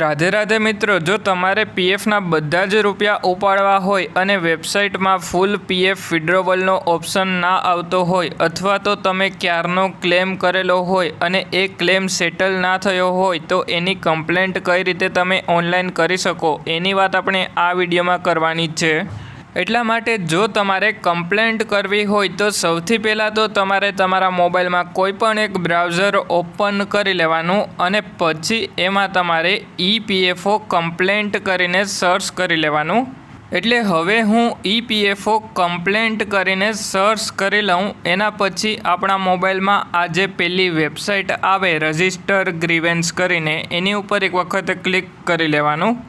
રાધે રાધે મિત્રો, જો તમારે પીએફના બધા જ રૂપિયા ઉપાડવા હોય અને વેબસાઇટમાં ફૂલ પીએફ વિડ્રોવલનો ઓપ્શન ના આવતો હોય અથવા તો તમે ક્યારનો ક્લેમ કરેલો હોય અને એ ક્લેમ સેટલ ના થયો હોય, તો એની કમ્પ્લેન્ટ કઈ રીતે તમે ઓનલાઈન કરી શકો? એની વાત આપણે આ વિડીયોમાં કરવાની છે. એટલા માટે જો તમારે કમ્પ્લેન્ટ કરવી હોય તો સૌથી પહેલાં તો તમારે તમારા મોબાઈલમાં કોઈ પણ એક બ્રાઉઝર ઓપન કરી લેવાનું અને પછી એમાં તમારે ઈપીએફઓ કમ્પ્લેન્ટ કરીને સર્ચ કરી લેવાનું. એટલે હવે હું ઈપીએફઓ કમ્પ્લેન્ટ કરીને સર્ચ કરી લઉં. એના પછી આપણા મોબાઈલમાં આ જે પેલી વેબસાઇટ આવે, રજિસ્ટર ગ્રીવેન્સ કરીને, એની ઉપર એક વખત ક્લિક કરી લેવાનું.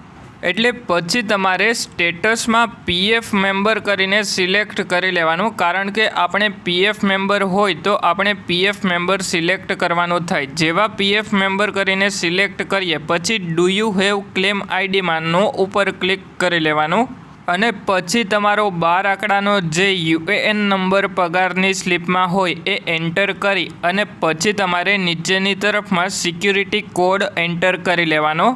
એટલે પછી તમારે સ્ટેટસમાં પીએફ મેમ્બર કરીને સિલેક્ટ કરી લેવાનું, કારણ કે આપણે પીએફ મેમ્બર હોય તો આપણે પીએફ મેમ્બર સિલેક્ટ કરવાનું થાય. જેવા પીએફ મેમ્બર કરીને સિલેક્ટ કરીએ, પછી ડુ યુ હેવ ક્લેમ આઈડીમાં નો ઉપર ક્લિક કરી લેવાનું. અને પછી તમારો બાર આંકડાનો જે યુએએન નંબર પગારની સ્લીપમાં હોય એ એન્ટર કરી અને પછી તમારે નીચેની તરફમાં સિક્યુરિટી કોડ એન્ટર કરી લેવાનો.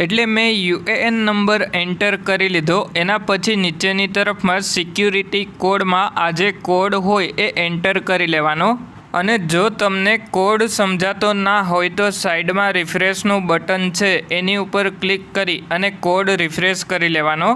એટલે મેં યુએએન નંબર એન્ટર કરી લીધો. એના પછી નીચેની તરફમાં સિક્યુરિટી કોડમાં આ જે કોડ હોય એ એન્ટર કરી લેવાનો. અને જો તમને કોડ સમજાતો ના હોય તો સાઈડમાં રિફ્રેશનું બટન છે, એની ઉપર ક્લિક કરી અને કોડ રિફ્રેશ કરી લેવાનો.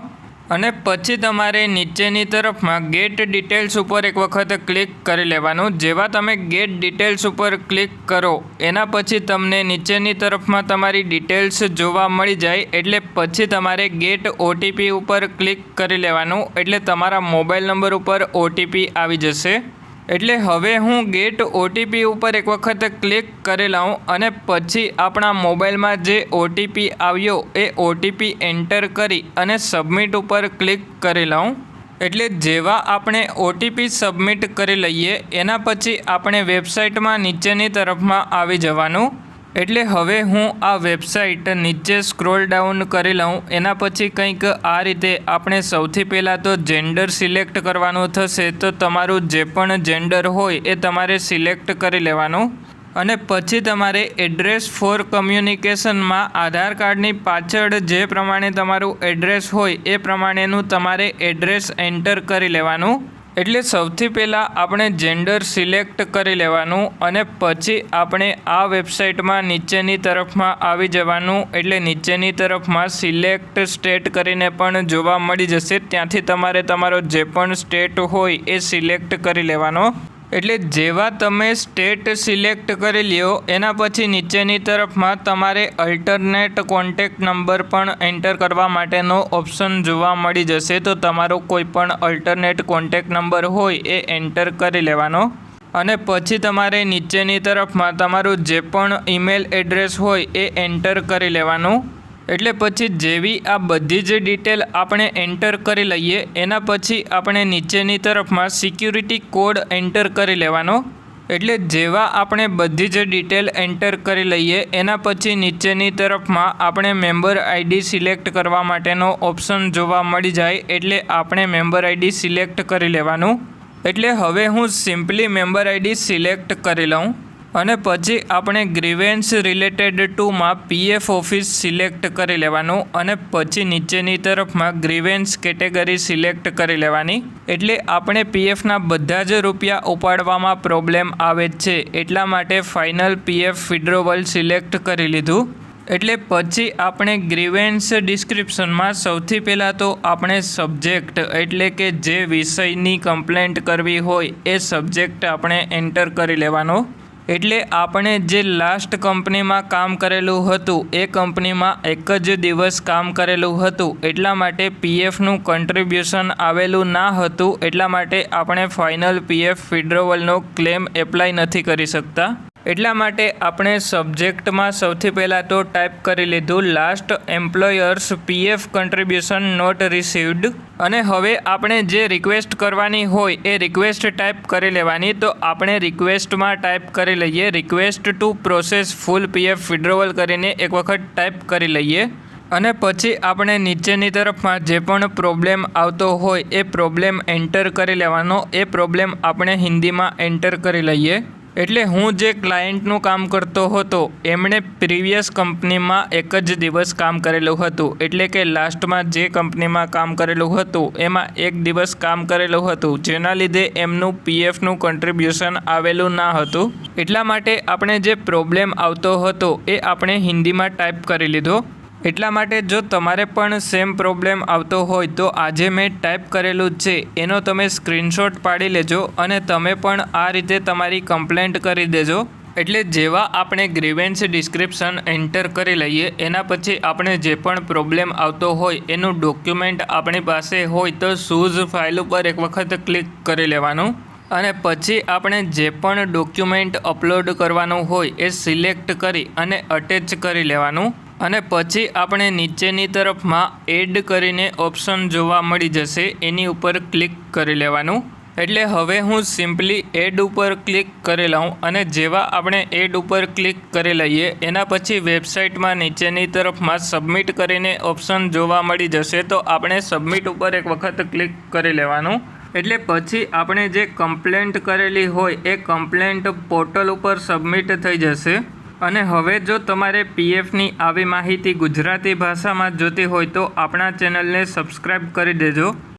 અને પછી તમારે નીચેની તરફમાં ગેટ ડિટેલ્સ ઉપર એક વખત ક્લિક કરી લેવાનું. જેવા તમે ગેટ ડિટેલ્સ ઉપર ક્લિક કરો, એના પછી તમને નીચેની તરફમાં તમારી ડિટેલ્સ જોવા મળી જાય. એટલે પછી તમારે ગેટ ઓટીપી ઉપર ક્લિક કરી લેવાનું. એટલે તમારા મોબાઈલ નંબર ઉપર ઓટીપી આવી જશે. એટલે હવે હું ગેટ ઓટીપી ઉપર એક વખત ક્લિક કરી લઉં અને પછી આપણા મોબાઈલમાં જે ઓટીપી આવ્યો એ ઓટીપી એન્ટર કરી અને સબમિટ ઉપર ક્લિક કરી લઉં એટલે જેવા આપણે ઓટીપી સબમિટ કરી લઈએ, એના પછી આપણે વેબસાઇટમાં નીચેની તરફમાં આવી જવાનું. એટલે હવે હું આ વેબસાઇટ નીચે સ્ક્રોલ ડાઉન કરી લઉં. એના પછી કંઈક આ રીતે આપણે સૌથી પહેલાં તો જેન્ડર સિલેક્ટ કરવાનું થશે. તો તમારું જે પણ જેન્ડર હોય એ તમારે સિલેક્ટ કરી લેવાનું. અને પછી તમારે એડ્રેસ ફોર કમ્યુનિકેશનમાં આધાર કાર્ડની પાછળ જે પ્રમાણે તમારું એડ્રેસ હોય એ પ્રમાણેનું તમારે એડ્રેસ એન્ટર કરી લેવાનું. એટલે સૌથી પહેલાં આપણે જેન્ડર સિલેક્ટ કરી લેવાનું અને પછી આપણે આ વેબસાઇટમાં નીચેની તરફમાં આવી જવાનું. એટલે નીચેની તરફમાં સિલેક્ટ સ્ટેટ કરીને પણ જોવા મળી જશે. ત્યાંથી તમારે તમારો જે પણ સ્ટેટ હોય એ સિલેક્ટ કરી લેવાનો. એટલે જેવા તમે સ્ટેટ સિલેક્ટ કરી લ્યો, એના પછી નીચેની તરફમાં તમારે અલ્ટરનેટ કોન્ટેક્ટ નંબર પણ એન્ટર કરવા માટેનો ઓપ્શન જોવા મળી જશે. તો તમારો કોઈ પણ અલ્ટરનેટ કોન્ટેક્ટ નંબર હોય એ એન્ટર કરી લેવાનો. અને પછી તમારે નીચેની તરફમાં તમારું જે પણ ઈમેલ એડ્રેસ હોય એ એન્ટર કરી લેવાનું. એટલે પછી જેવી આ બધી જ ડિટેલ આપણે એન્ટર કરી લઈએ, એના પછી આપણે નીચેની તરફમાં સિક્યુરિટી કોડ એન્ટર કરી લેવાનો. એટલે જેવા આપણે બધી જ ડિટેલ એન્ટર કરી લઈએ, એના પછી નીચેની તરફમાં આપણે મેમ્બર આઈડી સિલેક્ટ કરવા માટેનો ઓપ્શન જોવા મળી જાય, એટલે આપણે મેમ્બર આઈડી સિલેક્ટ કરી લેવાનું. એટલે હવે હું સિમ્પલી મેમ્બર આઈડી સિલેક્ટ કરી લઉં. અને પછી આપણે ગ્રીવેન્સ રિલેટેડ ટુમાં પીએફ ઓફિસ સિલેક્ટ કરી લેવાનું અને પછી નીચેની તરફમાં ગ્રીવેન્સ કેટેગરી સિલેક્ટ કરી લેવાની. એટલે આપણે પીએફના બધા જ રૂપિયા ઉપાડવામાં પ્રોબ્લેમ આવે છે. એટલા માટે ફાઇનલ પીએફ વિડ્રોવલ સિલેક્ટ કરી લીધું. એટલે પછી આપણે ગ્રીવેન્સ ડિસ્ક્રિપ્શનમાં સૌથી પહેલાં તો આપણે સબ્જેક્ટ એટલે કે જે વિષયની કમ્પ્લેન્ટ કરવી હોય એ સબ્જેક્ટ આપણે એન્ટર કરી લેવાનો. એટલે આપણે જે લાસ્ટ કંપનીમાં કામ કરેલું હતું, એ કંપનીમાં એક જ દિવસ કામ કરેલું હતું. એટલા માટે પીએફનું કન્ટ્રીબ્યુશન આવેલું ના હતું, એટલા માટે આપણે ફાઇનલ પીએફ વિડ્રોવલનો ક્લેમ એપ્લાય નથી કરી શકતા. એટલા માટે આપણે સબ્જેક્ટમાં સૌથી પહેલાં તો ટાઈપ કરી લીધું last employer's PF contribution not received અને હવે આપણે જે રિક્વેસ્ટ કરવાની હોય એ રિક્વેસ્ટ ટાઈપ કરી લેવાની. તો આપણે રિક્વેસ્ટમાં ટાઈપ કરી લઈએ. Request to process full PF withdrawal કરીને એક વખત ટાઈપ કરી લઈએ. અને પછી આપણે નીચેની તરફમાં જે પણ પ્રોબ્લેમ આવતો હોય એ પ્રોબ્લેમ એન્ટર કરી લેવાનો. એ પ્રોબ્લેમ આપણે હિન્દીમાં એન્ટર કરી લઈએ. એટલે હું જે ક્લાયન્ટનું કામ કરતો હતો, એમણે પ્રીવિયસ કંપનીમાં એક જ દિવસ કામ કરેલું હતું. એટલે કે લાસ્ટમાં જે કંપનીમાં કામ કરેલું હતું, એમાં એક દિવસ કામ કરેલું હતું, જેના લીધે એમનું પીએફનું કન્ટ્રીબ્યુશન આવેલું ના હતું. એટલા માટે આપણે જે પ્રોબ્લેમ આવતો હતો, એ આપણે હિન્દીમાં ટાઈપ કરી લીધો. એટલા માટે જો તમારે પણ સેમ પ્રોબ્લેમ આવતો હોય તો આજે મેં ટાઈપ કરેલું છે. એનો તમે સ્ક્રીનશોટ પાડી લેજો અને તમે પણ આ રીતે તમારી કમ્પ્લેન્ટ કરી દેજો. એટલે જેવા આપણે ગ્રીવેન્સ ડિસ્ક્રિપ્શન એન્ટર કરી લઈએ, એના પછી આપણે જે પણ પ્રોબ્લેમ આવતો હોય, એનું ડોક્યુમેન્ટ આપણી પાસે હોય તો શૂઝ ફાઇલ ઉપર એક વખત ક્લિક કરી લેવાનું. અને પછી આપણે જે પણ ડોક્યુમેન્ટ અપલોડ કરવાનું હોય એ સિલેક્ટ કરી અને અટેચ કરી લેવાનું. અને પછી આપણે નીચેની તરફમાં એડ કરીને ઓપ્શન જોવા મળી જશે, એની ઉપર ક્લિક કરી લેવાનું. એટલે હવે હું સિમ્પલી એડ ઉપર ક્લિક કરી લઉં અને જેવા આપણે એડ ઉપર ક્લિક કરી લઈએ, એના પછી વેબસાઇટમાં નીચેની તરફમાં સબમિટ કરીને ઓપ્શન જોવા મળી જશે, તો આપણે સબમિટ ઉપર એક વખત ક્લિક કરી લેવાનું. એટલે પછી આપણે જે કમ્પ્લેન્ટ કરેલી હોય, એ કમ્પ્લેન્ટ પોર્ટલ ઉપર સબમિટ થઈ જશે. અને હવે જો તમારે પીએફની આવી માહિતી ગુજરાતી ભાષામાં જોતી હોય તો આપણા ચેનલને સબસ્ક્રાઈબ કરી દેજો.